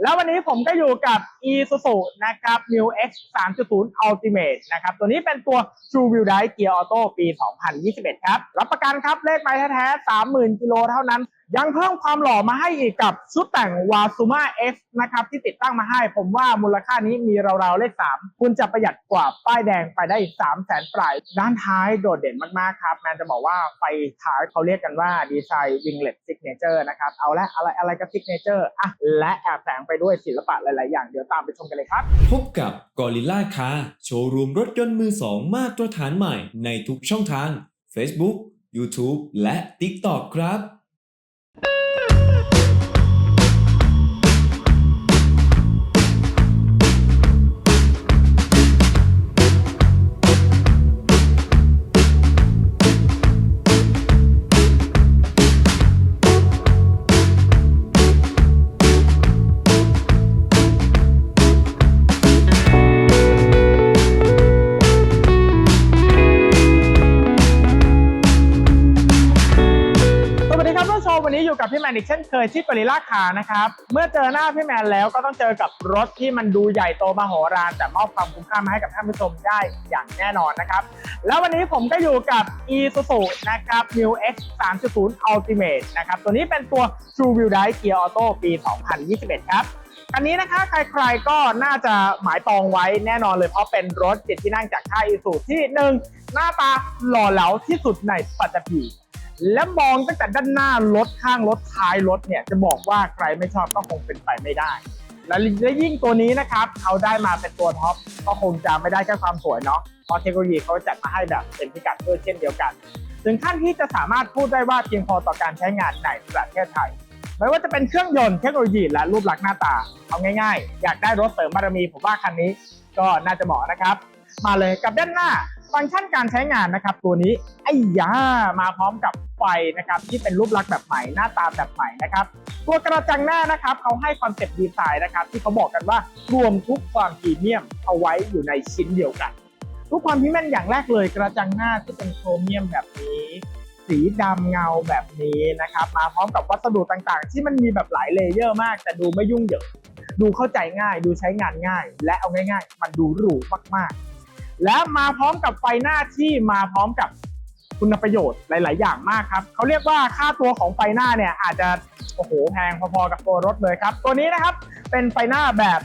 แล้ววันนี้ผมก็อยู่กับ e s u s u นะครับ New X 3.0 Ultimate นะครับ ตัวนี้เป็นตัว True Wheel Drive Gear Auto ปี 2021 ครับ รับประกันครับ เลขไม้แท้ๆ 30,000 กิโลเท่านั้น ยังเพิ่มความหล่อมาให้อีกกับชุดแต่ง Wazuma X นะครับที่ติดตั้งมาให้ ผมว่ามูลค่านี้มีราวๆเลข 3 คุณจะประหยัดกว่าป้ายแดงไปได้3 0 0แสนปลาย ด้านท้ายโดดเด่นมากๆครับ แมนจะบอกว่าไฟท้ายเขาเรียกกันว่าดีไซน์ Winglet Signature นะครับ เอาละอะไรอะไรก็ Signature อะและแอบแฝงไปด้วยศิลปะหลายๆ อย่างเดี๋ยวตามไปชมกันเลยครับ พบกับ Gorilla Car โชว์รูมรถยนต์มือสองมาตรฐานใหม่ในทุกช่องทาง Facebook YouTube และ TikTok ครับ ยที่กอริล่าคานะครับ เมื่อเจอหน้าพี่แมนแล้วก็ต้องเจอกับรถที่มันดูใหญ่โตมโหฬารแต่มอบความคุ้มค่ามาให้กับท่านผู้ชมได้อย่างแน่นอนนะครับ แล้ววันนี้ผมก็อยู่กับ Isuzu นะครับ New X 3.0 Ultimate นะครับตัวนี้เป็นตัว True Wheel Drive Gear Auto ปี 2021 ครับคันนี้นะคะใครๆก็น่าจะหมายปองไว้แน่นอนเลยเพราะเป็นรถจิตที่นั่งจากค่าย Isuzu ที่หนึ่งหน้าตาหล่อเหลาที่สุดในปัตตภี และมองตั้งแต่ด้านหน้ารถข้างรถท้ายรถเนี่ยจะบอกว่าใครไม่ชอบก็คงเป็นไปไม่ได้และและยิ่งตัวนี้นะครับเขาได้มาเป็นตัวท็อปก็คงจะไม่ได้แค่ความสวยเนาะเพราะเทคโนโลยีเขาจัดมาให้แบบเป็นพิกัดด้วยเช่นเดียวกัน ถึงขั้นที่จะสามารถพูดได้ว่าเพียงพอต่อการใช้งานในประเทศไทยไม่ว่าจะเป็นเครื่องยนต์เทคโนโลยีและรูปลักษณ์หน้าตา เอาง่ายๆ อยากได้รถเสริมบารมีผมว่าคันนี้ ก็น่าจะเหมาะนะครับ มาเลยกับด้านหน้า ฟังก์ชันการใช้งานนะครับ ตัวนี้ไอ้ยามาพร้อมกับไฟนะครับที่เป็นรูปลักษณ์แบบใหม่หน้าตาแบบใหม่นะครับตัวกระจังหน้านะครับเขาให้คอนเซ็ปต์ดีไซน์นะครับที่เขาบอกกันว่ารวมทุกความพรีเมียมเอาไว้อยู่ในชิ้นเดียวกัน ทุกความพรีเมียมอย่างแรกเลยกระจังหน้าที่เป็นโครเมียมแบบนี้สีดำเงาแบบนี้นะครับมาพร้อมกับวัสดุต่างๆ ที่มันมีแบบหลายเลเยอร์มาก แต่ดูไม่ยุ่งเหยิงดูเข้าใจง่าย ดูใช้งานง่าย และเอาง่าย ๆ มันดูหรูมากๆ และมาพร้อมกับไฟหน้าที่มาพร้อมกับคุณประโยชน์หลาย ๆ อย่างมากครับเขาเรียกว่าค่าตัวของไฟหน้าเนี่ยอาจจะโอ้โหแพงพอ ๆ กับตัวรถเลยครับ ตัวนี้นะครับเป็นไฟหน้าแบบ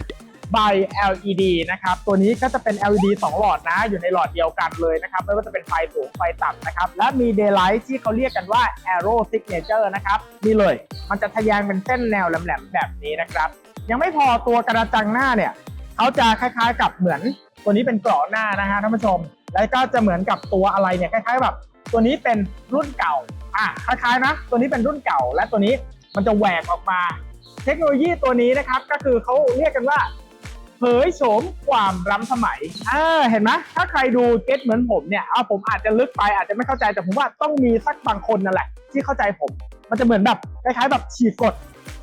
by LED นะครับ ตัวนี้ก็จะเป็น LED 2 หลอดนะ อยู่ในหลอดเดียวกันเลยนะครับ ไม่ว่าจะเป็นไฟสูงไฟต่ำนะครับ และมี daylight ที่เขาเรียกกันว่า arrow signature นะครับ นี่เลย มันจะทะแยงเป็นเส้นแนวแหลมๆแบบนี้นะครับ ยังไม่พอตัวกระจังหน้าเนี่ย เขาจะคล้ายๆกับเหมือน ตัวนี้เป็นเกราะหน้านะฮะท่านผู้ชม แล้วก็จะเหมือนกับตัวอะไรเนี่ยคล้ายๆแบบตัวนี้เป็นรุ่นเก่าอะคล้ายๆนะ ตัวนี้เป็นรุ่นเก่า และตัวนี้มันจะแหวกออกมา เทคโนโลยีตัวนี้นะครับก็คือเขาเรียกกันว่าเผยโฉมความล้ำสมัยอ่าเห็นไหมถ้าใครดูเก็ตเหมือนผมเนี่ยเอาผมอาจจะลึกไปอาจจะไม่เข้าใจแต่ผมว่าต้องมีสักบางคนนั่นแหละ ที่เข้าใจผม มันจะเหมือนแบบคล้ายๆแบบฉีกกด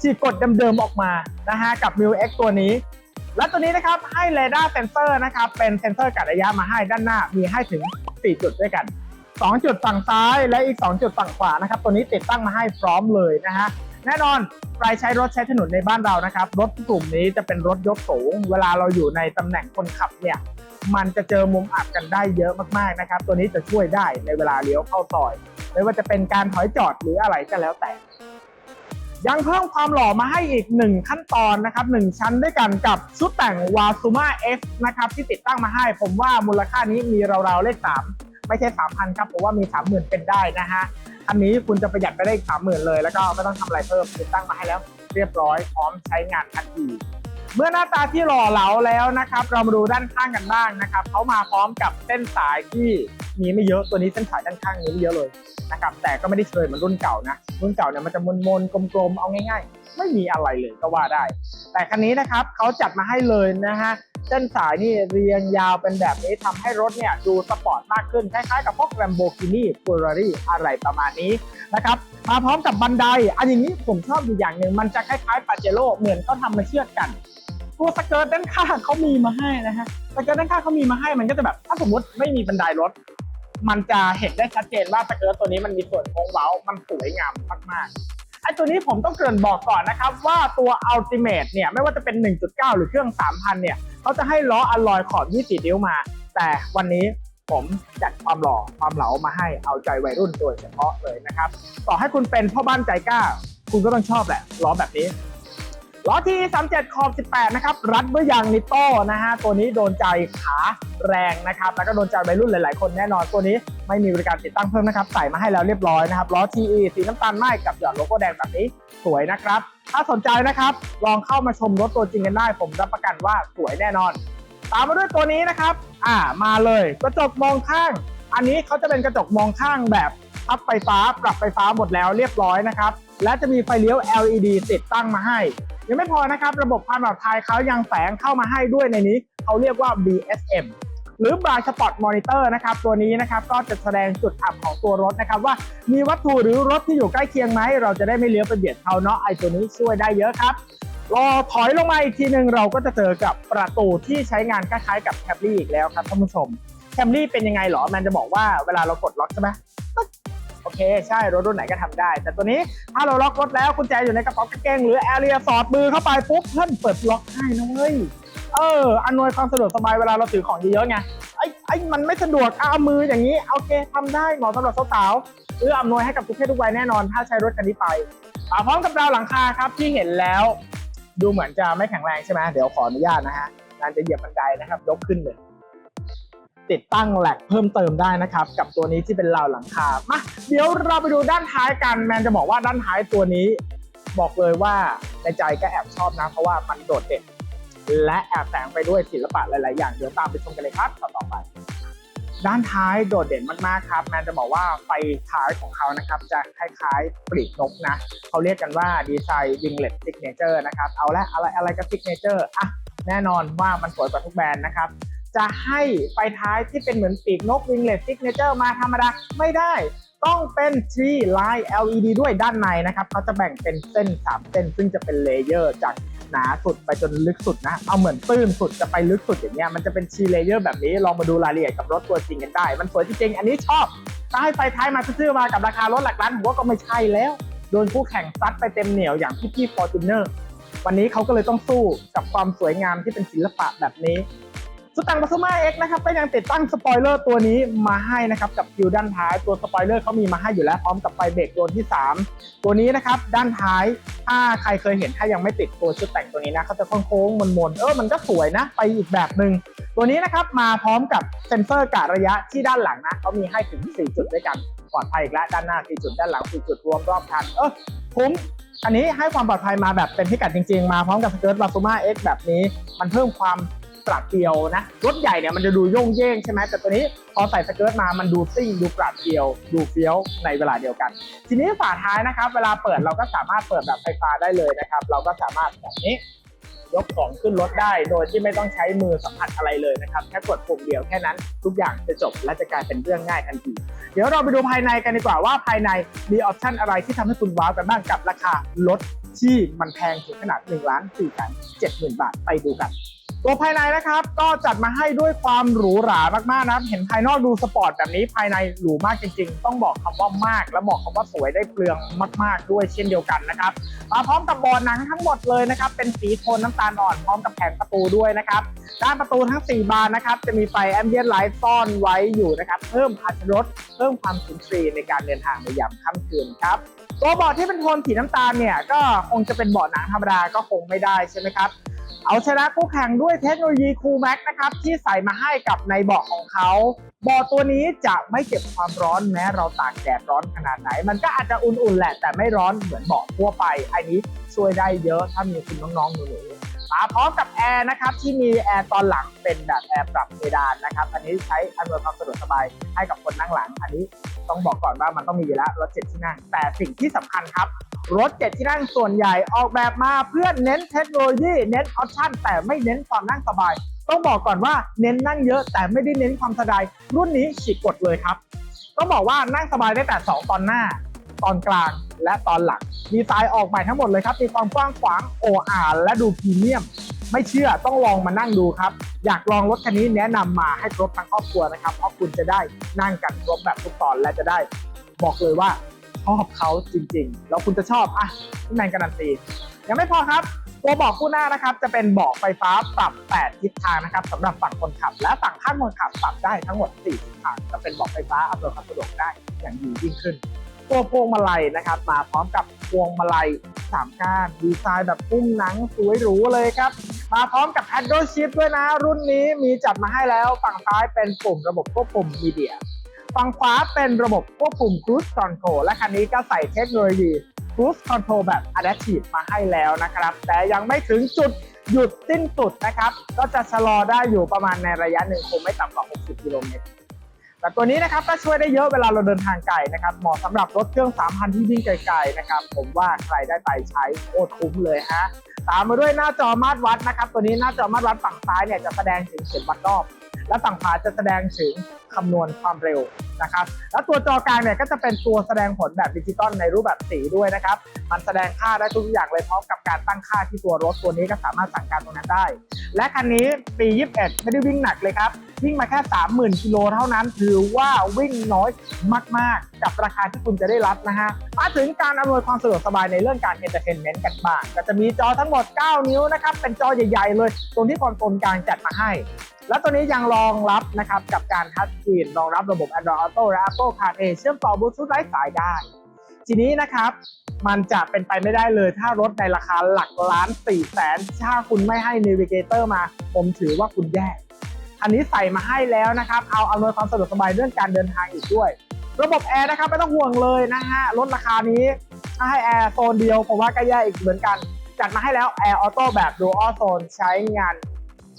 ฉีกกดเดิมๆออกมานะฮะกับ m u X ตัวนี้ และตัวนี้นะครับให้เรดาร์เซนเซอร์นะครับเป็นเซนเซอร์กัดระยะมาให้ด้านหน้ามีให้ถึง 4 จุดด้วยกัน 2 จุดฝั่งซ้ายและอีก 2 จุดฝั่งขวานะครับตัวนี้ติดตั้งมาให้พร้อมเลยนะฮะแน่นอนใครใช้รถใช้ถนนในบ้านเรานะครับรถกลุ่มนี้จะเป็นรถยกสูง เวลาเราอยู่ในตำแหน่งคนขับเนี่ยมันจะเจอมุมอับกันได้เยอะมากๆนะครับ ตัวนี้จะช่วยได้ในเวลาเลี้ยวเข้าซอย ไม่ว่าจะเป็นการถอยจอดหรืออะไรก็แล้วแต่ ยังเพิ่มความหล่อมาให้อีกหนึ่งขั้นตอนนะครับหนึ่งชั้นด้วยกันกับชุดแต่งวาซูมาเอฟนะครับที่ติดตั้งมาให้ ผมว่ามูลค่านี้มีราวๆเลขสามไม่ใช่สามพันครับผมว่ามีสามหมื่นเป็นได้นะฮะอันนี้คุณจะประหยัดไปได้อีกสามหมื่นเลย แล้วก็ไม่ต้องทำอะไรเพิ่มติดตั้งมาให้แล้ว เรียบร้อยพร้อมใช้งานทันที เมื่อหน้าตาที่หล่อเหลาแล้วนะครับ เรามาดูด้านข้างกันบ้างนะครับเขามาพร้อมกับเส้นสายที่มีไม่เยอะตัวนี้เส้นสายด้านข้างมีไม่เยอะเลยนะครับแต่ก็ไม่ได้เชยเหมือนรุ่นเก่านะรุ่นเก่าเนี่ยมันจะมนๆกลมๆเอาง่าย ๆ ไม่มีอะไรเลยก็ว่าได้ แต่คันนี้นะครับเขาจัดมาให้เลยนะฮะเส้นสายนี่เรียงยาวเป็นแบบนี้ทำให้รถเนี่ยดูสปอร์ตมากขึ้นคล้ายๆกับพวก Lamborghini Ferrari อะไรประมาณนี้นะครับมาพร้อมกับบันไดอันอย่างนี้ผมชอบอยู่อย่างหนึ่งมันจะคล้ายๆปาเจโร่เหมือนเขาทำมาเชือดกัน ตัวสเกิร์ตด้านข้างเขามีมาให้นะฮะสเกิร์ตด้านข้างเขามีมาให้มันก็จะแบบ ถ้าสมมติไม่มีบันไดรถ มันจะเห็นได้ชัดเจนว่าสเกิร์ตตัวนี้มันมีส่วนโค้งเว้า มันสวยงามมากๆไอ้ตัวนี้ผมต้องเกริ่นบอกก่อนนะครับ ว่าตัว Ultimate เนี่ยไม่ว่าจะเป็น 1.9 หรือเครื่อง 3,000 เนี่ยเขาจะให้ล้ออลลอยขอบ 24 นิ้วมา แต่วันนี้ผมจัดความหล่อความเหลามาให้เอาใจวัยรุ่นโดยเฉพาะเลยนะครับ ต่อให้คุณเป็นพ่อบ้านใจกล้า คุณก็ต้องชอบแหละล้อแบบนี้ ล้อที่ 37 ขอบ 18 นะครับ รัดด้วยยางนิโต้นะฮะ ตัวนี้โดนใจขาแรงนะครับ แล้วก็โดนใจวัยรุ่นหลาย ๆ คนแน่นอน ตัวนี้ไม่มีบริการติดตั้งเพิ่มนะครับ ใส่มาให้แล้วเรียบร้อยนะครับ ล้อ TE สีน้ำตาลไหม้กับหยอดโลโก้แดงแบบนี้ สวยนะครับ ถ้าสนใจนะครับ ลองเข้ามาชมรถตัวจริงกันได้ ผมรับประกันว่าสวยแน่นอน ตามมาด้วยตัวนี้นะครับ อ่า มาเลย กระจกมองข้าง อันนี้เขาจะเป็นกระจกมองข้างแบบ พับไฟฟ้าปรับไฟฟ้าหมดแล้วเรียบร้อยนะครับ และจะมีไฟเลี้ยว LED ติดตั้งมาให้ ยังไม่พอนะครับ ระบบความปลอดภัยเขายังแฝงเข้ามาให้ด้วยในนี้ เขาเรียกว่า BSM หรือ Blind Spot Monitor นะครับ ตัวนี้นะครับก็จะแสดงจุดอับของตัวรถนะครับ ว่ามีวัตถุหรือรถที่อยู่ใกล้เคียงไหม เราจะได้ไม่เลี้ยวไปเบียดเขาเนาะไอตัวนี้ช่วยได้เยอะครับรอถอยลงมาอีกทีหนึ่งเราก็จะเจอกับประตูที่ใช้งานคล้ายๆกับแคมรี่อีกแล้วครับท่านผู้ชมแคมรี่เป็นยังไงหรอแมนจะบอกว่าเวลาเรากดล็อกใช่ไหม เคใช่รถรุ่นไหนก็ทำได้ แต่ตัวนี้ถ้าเราล็อกรถแล้วกุญแจอยู่ในกระเป๋ากางเกงหรือแอเรียสอดมือเข้าไปปุ๊บเพื่อนเปิดล็อกให้นะเว้ยเอออำนวยความสะดวกสบายเวลาเราถือของเยอะๆไงไอ้ไอ้มันไม่สะดวกเอามืออย่างนี้โอเคทำได้เหมาะสำหรับสาวๆเอื้ออำนวยให้กับทุกเพศทุกวัยแน่นอน ถ้าใช้รถคันนี้ไปพร้อมกับราวหลังคาครับที่เห็นแล้วดูเหมือนจะไม่แข็งแรงใช่ไหมเดี๋ยวขออนุญาตนะฮะงานจะเหยียบบันไดนะครับยกขึ้นเลย ติดตั้งแหลกเพิ่มเติมได้นะครับ กับตัวนี้ที่เป็นราวหลังคามาเดี๋ยวเราไปดูด้านท้ายกันแมนจะบอกว่าด้านท้ายตัวนี้ บอกเลยว่าในใจก็แอบชอบนะ เพราะว่ามันโดดเด่นและแอบแฝงไปด้วยศิลปะหลาย ๆ อย่างเดี๋ยวตามไปชมกันเลยครับต่อตอไป ด้านท้ายโดดเด่นมาก ๆ ครับ แมนจะบอกว่าไฟท้ายของเขานะครับ จะคล้าย ๆ ปลีกนกนะ เขาเรียกกันว่าดีไซน์วิงเล็ตซิกเนเจอร์นะครับ เอาละอะไรอะไรก็ซิกเนเจอร์อะแน่นอนว่ามันสวยกว่าทุกแบรนด์นะครับ จะให้ไฟท้ายที่เป็นเหมือนปีกนกวิงเล็ตซิกเนเจอร์มาธรรมดาไม่ได้ ต้องเป็น tree line LED ด้วยด้านในนะครับเขาจะแบ่งเป็นเส้น 3 เส้น ซึ่งจะเป็นเลเยอร์จากหนาสุดไปจนลึกสุดนะ เอาเหมือนตื้นสุดจะไปลึกสุดอย่างเงี้ย มันจะเป็นชีเลเยอร์แบบนี้ ลองมาดูรายละเอียดกับรถตัวจริงกันได้ มันสวยจริง อันนี้ชอบถ้าให้ไฟท้ายมาซื่อๆมากับราคารถหลักล้านผมว่าก็ไม่ใช่แล้ว โดนคู่แข่งซัดไปเต็มเหนียวอย่างพี่พี่ฟอร์จูเนอร์ วันนี้เขาก็เลยต้องสู้กับความสวยงามที่เป็นศิลปะแบบนี้ สตังบัสมาเอ็กนะครับก็ยังติดตั้งสปอยเลอร์ตัวนี้มาให้นะครับกับคิวด้านท้ายตัวสปอยเลอร์เขามีมาให้อยู่แล้วพร้อมกับไฟเบรกตัวที่ 3 ตัวนี้นะครับด้านท้ายถ้าใครเคยเห็นถ้ายังไม่ติดตัวชุดแต่งตัวนี้นะเขาจะโค้งๆมนๆเออมันก็สวยนะ ไปอีกแบบหนึ่งตัวนี้นะครับมาพร้อมกับเซ็นเซอร์กะระยะที่ด้านหลังนะเขามีให้ถึง 4 จุดด้วยกันปลอดภัยอีกแล้วด้านหน้า 4 จุดด้านหลัง 4 จุดรวมรอบคันเออคุ้มอันนี้ให้ความปลอดภัยมาแบบเต็มพิกัดจริงๆ มาพร้อมกับสเกิร์ตบาซูมาเอ็กแบบนี้ มันเพิ่มความ ปราดเปรียวนะรถใหญ่เนี่ยมันจะดูโย่งเย่งใช่ไหมแต่ตัวนี้พอใส่สเกิร์ตมามันดูซิ่งดูปราดเปรียว ดูเฟี้ยวในเวลาเดียวกัน ทีนี้ฝาท้ายนะครับ เวลาเปิดเราก็สามารถเปิดแบบไฟฟ้าได้เลยนะครับ เราก็สามารถแบบนี้ยกของขึ้นรถได้ โดยที่ไม่ต้องใช้มือสัมผัสอะไรเลยนะครับ แค่กดปุ่มเดียวแค่นั้นทุกอย่างจะจบและจะกลายเป็นเรื่องง่ายทันที เดี๋ยวเราไปดูภายในกันดีกว่าว่าภายในมีออปชันอะไรที่ทำให้คุณว้าวกันบ้างกับราคารถที่มันแพงถึงขนาด1ล้าน4แสน7หมื่นบาทไปดูกัน ตัวภายในนะครับก็จัดมาให้ด้วยความหรูหรามากๆนะครับ เห็นภายนอกดูสปอร์ตแบบนี้ภายในหรูมากจริง ๆ ต้องบอกคำว่ามาก และบอกคำว่าสวยได้เปลืองมาก ๆ ด้วยเช่นเดียวกันนะครับมาพร้อมกับบอร์ดหนังทั้งหมดเลยนะครับเป็นสีโทนน้ำตาลอ่อนพร้อมกับแผงประตูด้วยนะครับด้านประตูทั้ง 4 บานนะครับจะมีไฟแอมเบียนไลท์ซ่อนไว้อยู่นะครับเพิ่มอัตรถรสเพิ่มความสุนทรีในการเดินทางในยามค่ำคืนครับตัวเบาะที่เป็นโทนสีน้ำตาลเนี่ยก็คงจะเป็นเบาะหนังธรรมดาก็คงไม่ได้ใช่ไหมครับ เอาชนะคู่แข่งด้วยเทคโนโลยี Cool Max นะครับที่ใส่มาให้กับในเบาะของเขาเบาะตัวนี้จะไม่เก็บความร้อนแม้เราตากแดดร้อนขนาดไหน มันก็อาจจะอุ่นๆแหละแต่ไม่ร้อนเหมือนเบาะทั่วไป อันนี้ช่วยได้เยอะถ้ามีคุณน้องๆหนูๆมาพร้อมกับแอร์นะครับที่มีแอร์ตอนหลังเป็นแบบแอร์ปรับเพดานนะครับอันนี้ใช้อำนวยความสะดวกสบายให้กับคนนั่งหลัง อันนี้ต้องบอกก่อนว่ามันต้องมีอยู่แล้วรถเจ็ดที่นั่งแต่สิ่งที่สำคัญครับ รถเจ็ดที่นั่งส่วนใหญ่ออกแบบมาเพื่อเน้นเทคโนโลยีเน้นออปชั่นแต่ไม่เน้นความนั่งสบาย ต้องบอกก่อนว่าเน้นนั่งเยอะแต่ไม่ได้เน้นความสบาย รุ่นนี้ฉีกกฎเลยครับ ต้องบอกว่านั่งสบายได้แต่ 2 ตอนหน้า ตอนกลางและตอนหลังดีไซน์ออกใหม่ทั้งหมดเลยครับ มีความกว้างขวางโออาและดูพรีเมียม ไม่เชื่อต้องลองมานั่งดูครับ อยากลองรถคันนี้แนะนำมาให้ครบทั้งครอบครัวนะครับ เพราะคุณจะได้นั่งกันครบแบบทุกตอนและจะได้ บอกเลยว่า อบเขาจริงๆ แล้วคุณจะชอบอะพี่แมนการันตียังไม่พอครับ ตัวเบอกคู่หน้านะครับ จะเป็นเบาะไฟฟ้าปรับ 8 ทิศทางนะครับสำหรับฝั่งคนขับ และฝั่งข้างคนขับปรับได้ทั้งหมด 4 ทิศทางจะเป็นเบาะไฟฟ้าอำนวยความสะดวกได้อย่างดียิ่งขึ้น ตัวพวงมาลัยนะครับ มาพร้อมกับพวงมาลัยสามก้านดีไซน์แบบพุ่มหนังสวยหรูเลยครับ มาพร้อมกับ Paddle Shift ด้วยนะ รุ่นนี้มีจัดมาให้แล้ว ฝั่งซ้ายเป็นปุ่มระบบควบคุมมีเดีย ฝั่งขวาเป็นระบบควบคุม Cruise Control และคันนี้ก็ใส่เทคโนโลยี Cruise Control แบบ Adaptive มาให้แล้วนะครับ แต่ยังไม่ถึงจุดหยุดสิ้นสุดนะครับ ก็จะชะลอได้อยู่ประมาณในระยะหนึ่งคงไม่ต่ำกว่า 60 กิโลเมตรแต่ตัวนี้นะครับก็ช่วยได้เยอะเวลาเราเดินทางไกลนะครับเหมาะสำหรับรถเครื่อง 3,000 ที่วิ่งไกลๆนะครับ ผมว่าใครได้ไปใช้โคตรคุ้มเลยฮะตามมาด้วยหน้าจอมาตรวัดนะครับ ตัวนี้หน้าจอมาตรวัดฝั่งซ้ายเนี่ยจะแสดงถึงเข็มวัดรอบ และฝั่งขวาจะแสดงถึงคำนวณความเร็วนะครับ แล้วตัวจอกลางเนี่ยก็จะเป็นตัวแสดงผลแบบดิจิตอลในรูปแบบสีด้วยนะครับ มันแสดงค่าได้ทุกอย่างเลยพร้อมกับการตั้งค่าที่ตัวรถตัวนี้ก็สามารถสั่งการตรงนั้นได้ และคันนี้ปี 21 ไม่ได้วิ่งหนักเลยครับ วิ่งมาแค่ 30,000กิโลเท่านั้น ถือว่าวิ่งน้อยมาก ๆ กับราคาที่คุณจะได้รับนะฮะ มาถึงการอำนวยความสะดวกสบายในเรื่องการเอนเตอร์เทนเมนต์กันบ้าง ก็จะมีจอทั้งหมด 9 นิ้วนะครับ เป็นจอใหญ่ ๆ เลย ตรงที่คอนโซลกลางจัดมาให้ และตัวนี้ยังรองรับนะครับกับการทัชสกรีนรองรับระบบ Android Auto และ Apple CarPlay เชื่อมต่อบลูทูธไร้สายได้ ทีนี้นะครับมันจะเป็นไปไม่ได้เลยถ้ารถในราคาหลักล้าน4ี่แสนถ้าคุณไม่ให้ Navigator มา ผมถือว่าคุณแย่อันนี้ใส่มาให้แล้วนะครับ เอาอำนวยความสะดวกสบายเรื่องการเดินทางอีกด้วย ระบบแอร์นะครับไม่ต้องห่วงเลยนะฮะลดราคานี้ถ้าให้แอร์โซนเดียวผมว่าก็แย่อีกเหมือนกัน จัดมาให้แล้วแอร์ออโต้แบบ Dual Zone ใช้งาน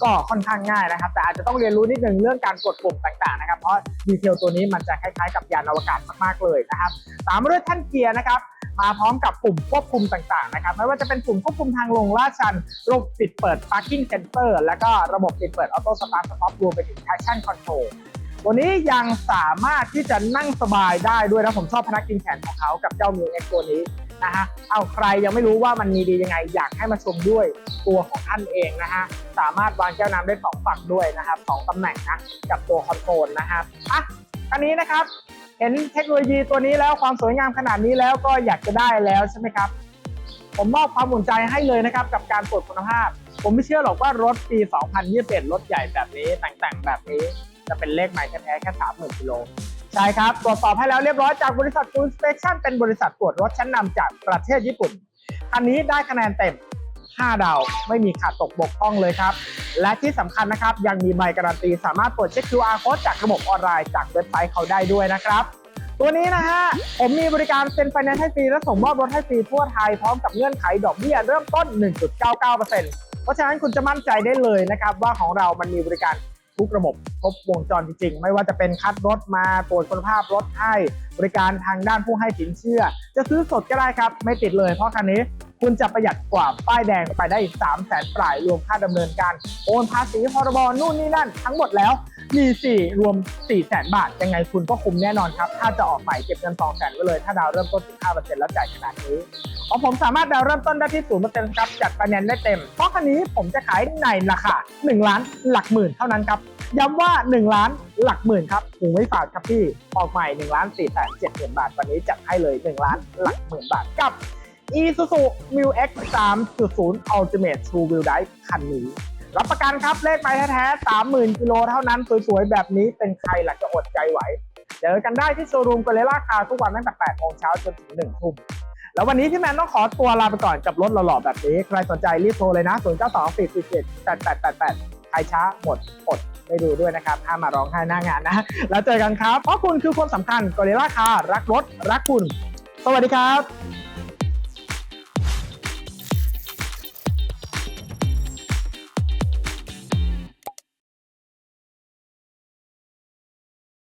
ก็ค่อนข้างง่ายนะครับ แต่อาจจะต้องเรียนรู้นิดนึงเรื่องการกดปุ่มต่างๆนะครับเพราะดีเทลตัวนี้มันจะคล้ายๆกับยานอวกาศมากๆเลยนะครับตามมาด้วยแท่นเกียร์นะครับมาพร้อมกับปุ่มควบคุมต่างๆนะครับไม่ว่าจะเป็นปุ่มควบคุมทางลงลาดชันระบบปิดเปิด parking sensor แล้วก็ระบบปิดเปิด auto start stop รวมไปถึง traction control ตัวนี้ยังสามารถที่จะนั่งสบายได้ด้วยนะผมชอบพนักกินแขนของเขากับเจ้า m ิ X ตัวนี้ นะฮะ เอาใครยังไม่รู้ว่ามันมีดียังไง อยากให้มาชมด้วยตัวของท่านเองนะฮะ สามารถวางแก้วน้ำได้สองฝั่งด้วยนะครับสองตำแหน่งนะกับตัวคอนโทรลนะครับอะอันนี้นะครับ เห็นเทคโนโลยีตัวนี้แล้วความสวยงามขนาดนี้แล้วก็อยากจะได้แล้วใช่ไหมครับ ผมมอบความอุ่นใจให้เลยนะครับกับการตรวจคุณภาพ ผมไม่เชื่อหรอกว่ารถปี 2021รถใหญ่แบบนี้แต่งๆแบบนี้จะเป็นเลขใหม่แท้ๆแค่ 30,000กิโล ใช่ครับ ตรวจสอบให้แล้วเรียบร้อยจากบริษัท Full Inspection เป็นบริษัทตรวจรถชั้นนำจากประเทศญี่ปุ่นอันนี้ได้คะแนนเต็ม 5 ดาว ไม่มีขาดตกบกพร่องเลยครับ และที่สำคัญนะครับ ยังมีใบการันตี สามารถตรวจเช็ค QR code จากระบบออนไลน์จากเว็บไซต์เขาได้ด้วยนะครับ ตัวนี้นะฮะ ผมมีบริการเป็นไฟแนนซ์ให้ฟรี และส่งมอบรถให้ฟรีทั่วไทยพร้อมกับเงื่อนไขดอกเบี้ยเริ่มต้น 1.99%เพราะฉะนั้นคุณจะมั่นใจได้เลยนะครับว่าของเรามันมีบริการ ทุกระบบครบวงจรจริงๆ ไม่ว่าจะเป็นคัดรถมาตรวจคุณภาพรถให้ บริการทางด้านผู้ให้สินเชื่อ จะซื้อสดก็ได้ครับ ไม่ติดเลยเพราะคันนี้คุณจะประหยัดกว่าป้ายแดงไปได้ 3 0 0แสนปลายรวมค่าดำเนินการ โอนภาษีพรบนู่นนี่นั่นทั้งหมดแล้ว มี4รวม4 0 0แสนบาท ยังไงคุณก็คุ้มแน่นอนครับ ถ้าจะออกใหม่เก็บเงิน2 0 0แสนไว้เลย ถ้าดาวเริ่มต้น15%แล้วจ่ายขนาดนี้ของผมสามารถดาวเริ่มต้นได้ที่0%ครับ จัดไฟแนนได้เต็ม เพราะคันนี้ผมจะขายในราคา1ล้านหลักหมื่นเท่านั้นครับ ย้ำว่า1ล้านหลักหมื่นครับหูไม่ฝาดครับพี่ ออกใหม่1ล้าน4แสน7หมื่นบาท วันนี้จัดให้เลย1ล้านหลักหมื่นบาทกับ Isuzu Mu X 3.0 Ultimate True Wheel Drive คันนี้ รับประกันครับเลขไปแท้ๆ30,000กิโลเท่านั้น สวยๆ แบบนี้เป็นใครหล่ะจะอดใจไหว เจอกันได้ที่โชว์รูมกเลล่าคาทุกวันตั้งแต่8โมงเช้าจนถึง1ทุ่มแล้ววันนี้พี่แมนต้องขอตัวลาไปก่อนกับรถหล่อๆแบบนี้ ใครสนใจรีบโทรเลยนะ 0 9 2 4 4 7 8 8 8 8ใครช้าหมดอดไม่ดูด้วยนะครับห้ามมาร้องไห้หน้างานนะ แล้วเจอกันครับ เพราะคุณคือคนสำคัญกเลล่าคารักรถ รักคุณ สวัสดีครับ